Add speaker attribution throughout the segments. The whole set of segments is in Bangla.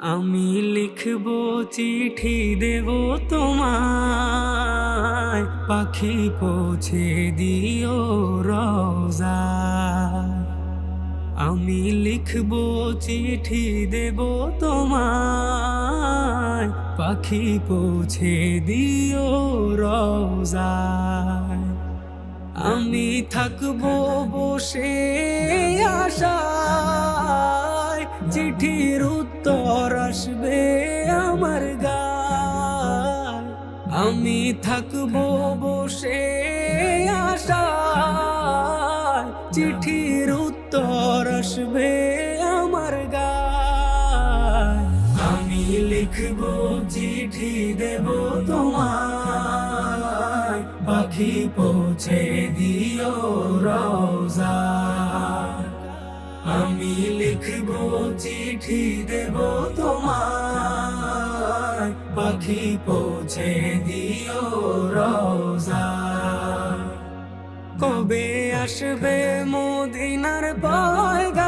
Speaker 1: আমি লিখব চিঠি দেব তোমায়। পাখি পৌঁছে দিও রোজা। আমি লিখব চিঠি দেব তোমায়। পাখি পৌঁছে দিও রোজায় আমি থাকব বসে আশায়। চিঠির উত্তর আসবে আমার গায় আমি থাকব বসে আশা চিঠির উত্তর আসবে আমার গায় আমি লিখব চিঠি দেব তোমার পাখি পৌঁছে দিও রোজা আমি লিখব চিঠি দেব তোমার। পাখি পৌঁছে দিও রোজা। কবে আসবে মদিনার পয়গাম?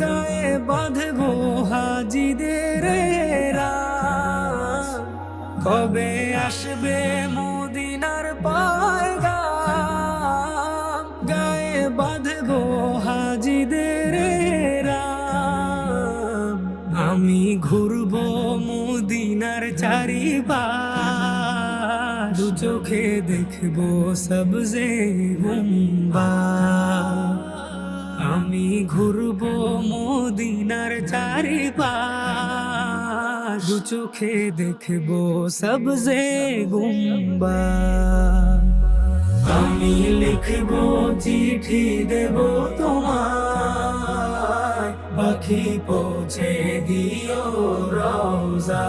Speaker 1: গায়ে বাঁধবো হাজিদের। কবে আসবে মদিনার পয়গাম? গায়ে বাঁধবো আমি ঘুরবো মদিনার চারিবার দু চোখে দেখব সবজে গুম্বা। আমি ঘুরবো মদিনার চারিপাশ। দু চোখে দেখব সবজে গুম্বা। আমি লিখব, চিঠি দেব তোমায় পাখি পৌঁছে দিও রওজা।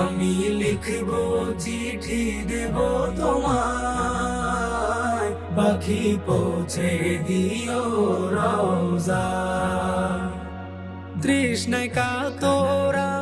Speaker 1: আমি লিখব চিঠি দেব তোমায়। পাখি পৌঁছে দিও রওজা। তৃষ্ণ কা আমার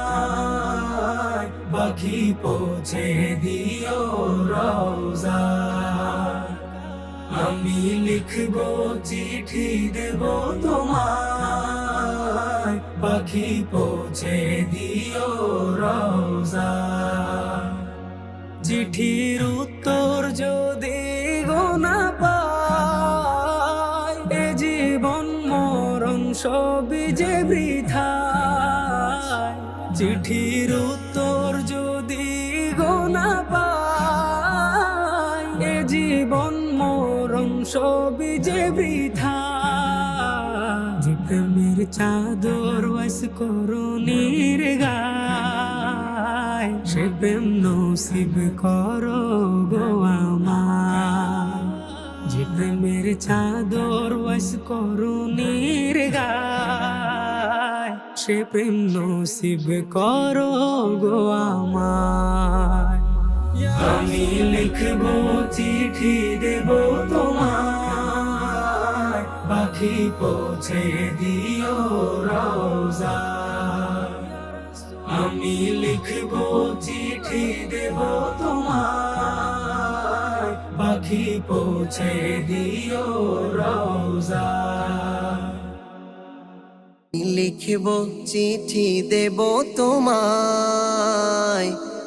Speaker 1: পাখি পৌঁছে দিও রোজা আমি লিখব চিঠি দেব তোমার পাখি পৌঁছে দিও রোজা চিঠির উত্তর যদি গোনা পায় এ জীবন মরণ সবই যে বৃথায়। চিঠির উত্তর সবই যে বৃথা, যে প্রেমের চাদর ওয়াস করুণীর গায়, সে প্রেম নসিব করো যে প্রেমের চাদর ওয়াস করুণীর গায়, সে প্রেম নসিব করো গো আমি লিখব চিঠি দেব তোমায়। পাখি পৌঁছে দিও রোজা আমি লিখব চিঠি দেব তোমায়। পাখি পৌঁছে দিও রোজা
Speaker 2: লিখব চিঠি দেব তোমায়।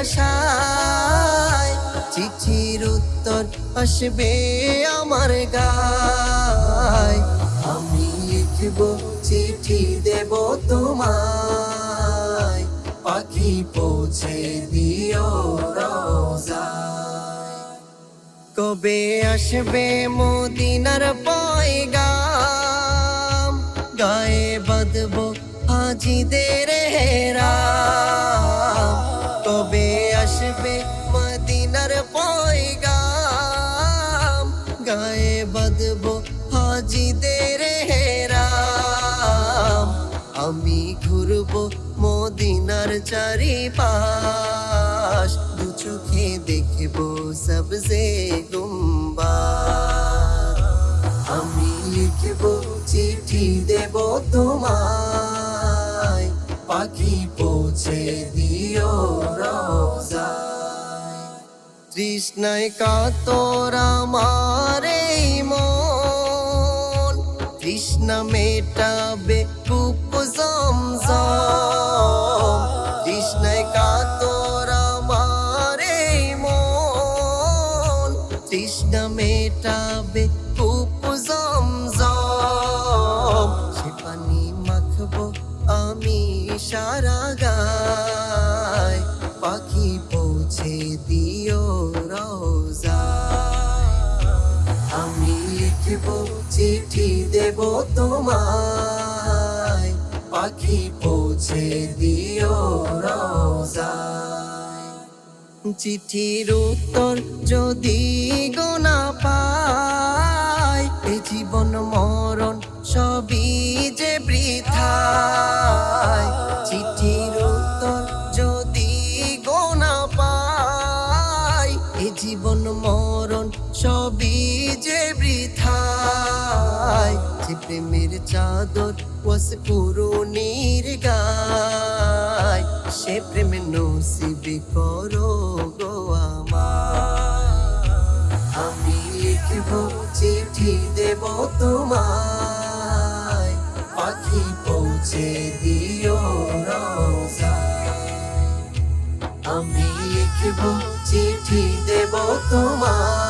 Speaker 2: আশায় চিঠির উত্তর আসবে আমার গায়। আমি লিখব চিঠি দেব তোমায়। পাখি পৌঁছে দিও কবে আসবে মদিনার পয়গাম? গায়ে বাঁধব হাজিদের হেরাম। কবে আসবে মদিনার পয়গাম? গায়ে বাঁধব হাজিদের হেরাম। আমি ঘুরব মদিনার চারিপাশ। দু চোখে দেখব সবজে গুম্বা আমি লিখব চিঠি দেব তোমায়। পাখি পৌঁছে দিও রোজায় তৃষ্ণায় কাতর আমার মন। তৃষ্ণা মেটাবে কূপ জমজম। তৃষ্ণায় কাতর আমার মন। তৃষ্ণা মেটাবে চিঠি দেব তোমায়। পাখি পৌঁছে দিও চিঠির উত্তর যদি গোনা পায় এ জীবন মরণ সবই যে বৃথায়। চিঠির উত্তর যদি গোনা পায় এ জীবন মরণ প্রেমের চাদর ওয়াস পুরুনির গায় সে প্রেম নসিবি করো গো আমার আমি লিখব চিঠি দেব তোমায় পাখি পৌঁছে দিও আমি লিখব চিঠি দেব তোমায়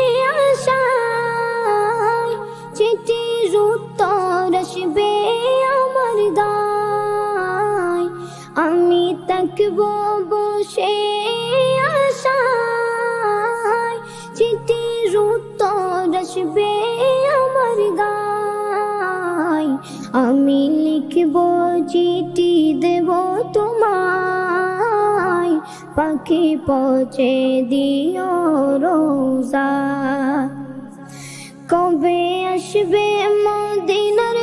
Speaker 3: থাকব বসে আশায়, চিঠির উত্তর আসবে আমার গায়। আমি লিখব চিঠি, দেব তোমায়। পাখি পৌঁছে দিও রোজা। কবে আসবে মদিনার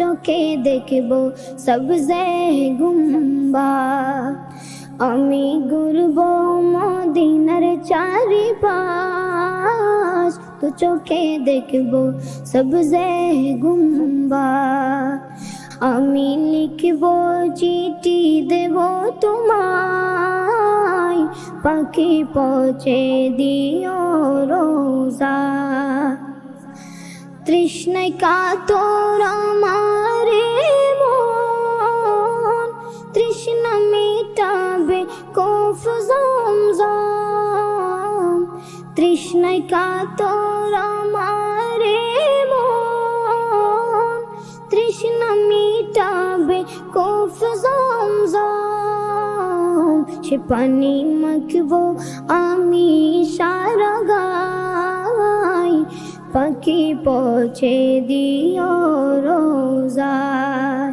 Speaker 3: চোখে দেখব সবজে গুম্বা। আমি ঘুরব মদিনার চারি পাঁচ দু চোখে দেখব সবজে গুম্বা। আমি লিখব চিঠি দেব তোমায়, পাখি পৌঁছে দিও রোজা। তৃষ্ণায় কাতর আমারে মন। তৃষ্ণা মিটাবে কফ জমজম। তৃষ্ণায় কাতর আমারে মন। মিটাবে কফ জমজম। সে পানি মাখবো আমি সারা গাই পাখি পৌঁছে দিও রোজায়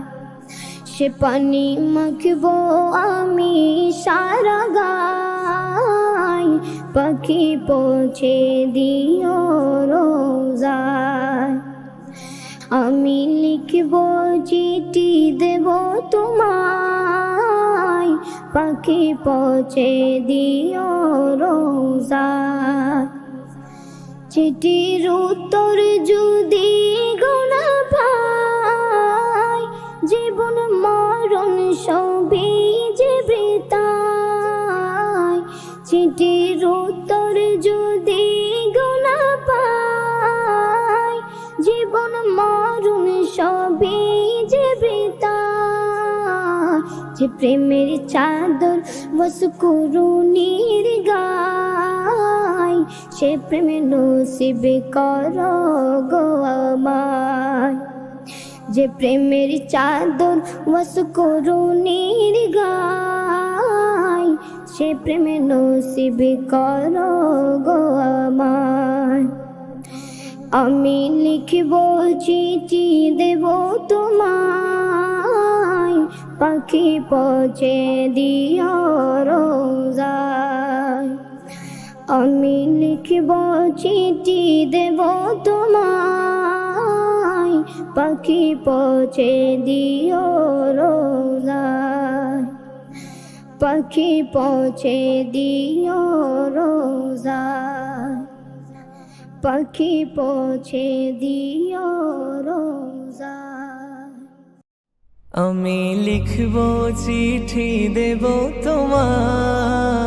Speaker 3: সে পানি মাখবো আমি সারা গাই পাখি পৌঁছে দিও রোজায় আমি লিখব চিঠি দেব তোমায়। পাখি পৌঁছে দিও রোজায় চিঠির উত্তর যদি গোনা পাই, জীবন মরণ সবই যে বৃতায় চিঠির উত্তর যদি গোনা পাই, জীবন মরণ সবই যে বৃতায় যে প্রেমের চাদর বস করুণীর গায় সে প্রেমে নসিব কর গো আমায়। যে প্রেমের চাদর বস করুণীর গায় সে প্রেমে নসিব কর গো আমায়। আমি লিখব চিঠি দেব তোমায়, পাখি পৌঁছে দিও রোজায়। আমি লিখব চিঠি দেব তোমায়। পাখি পচে দিও রোজায়। পাখি পচে দিও রোজায়। পাখি পচে দিও রোজায়।
Speaker 4: আমি লিখব চিঠি দেব তোমায়।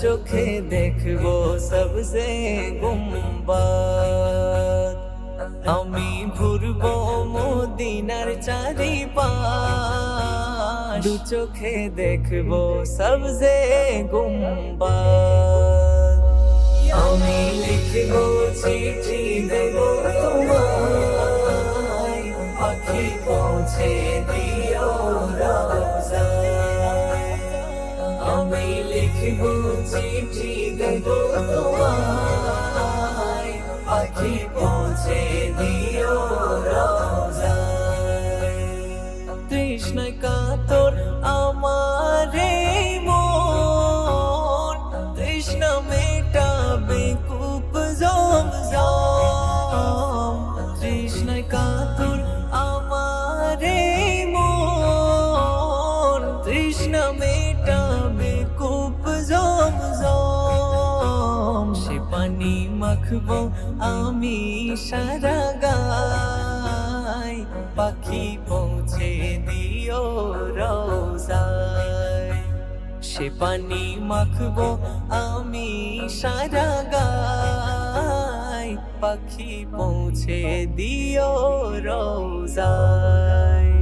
Speaker 4: চোখে দেখব সবসে গুম্বাদ আমি ঘুরবো মদিনার চারিপাশ। দু চোখে দেখব সবসে গুম্বাদ আমি লিখব চিঠি দেব পৌঁছে দিও রোজায় আমি লিখব চিঠি দেব তোমায় পাখি পৌঁছে দিও তৃষ্ণায় কাতর আমার মন জমজম মাখবো আমি সারা গায়। পাখি পৌঁছে দিও রোজায়। সে পানি মাখবো আমি সারা গায়। পাখি পৌঁছে দিও রোজায়।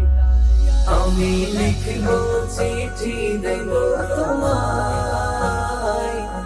Speaker 4: আমি লিখব চিঠি দেব তোমায়।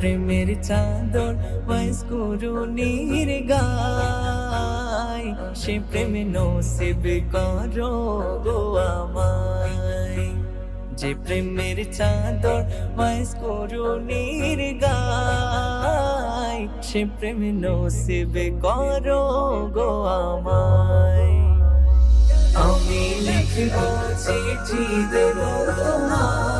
Speaker 4: প্রেমের চাদর বয়স করুণীর গায়। সে প্রেমে নসিব করো গো আমায়। যে প্রেমের চাদর বয়স করুণীর গায়, সে প্রেমে নসিব করো গো আমায়। আমি লিখব চিঠি দেব তোমায়।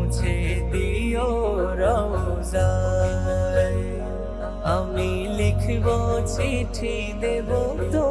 Speaker 4: চিঠি দেব তোমায়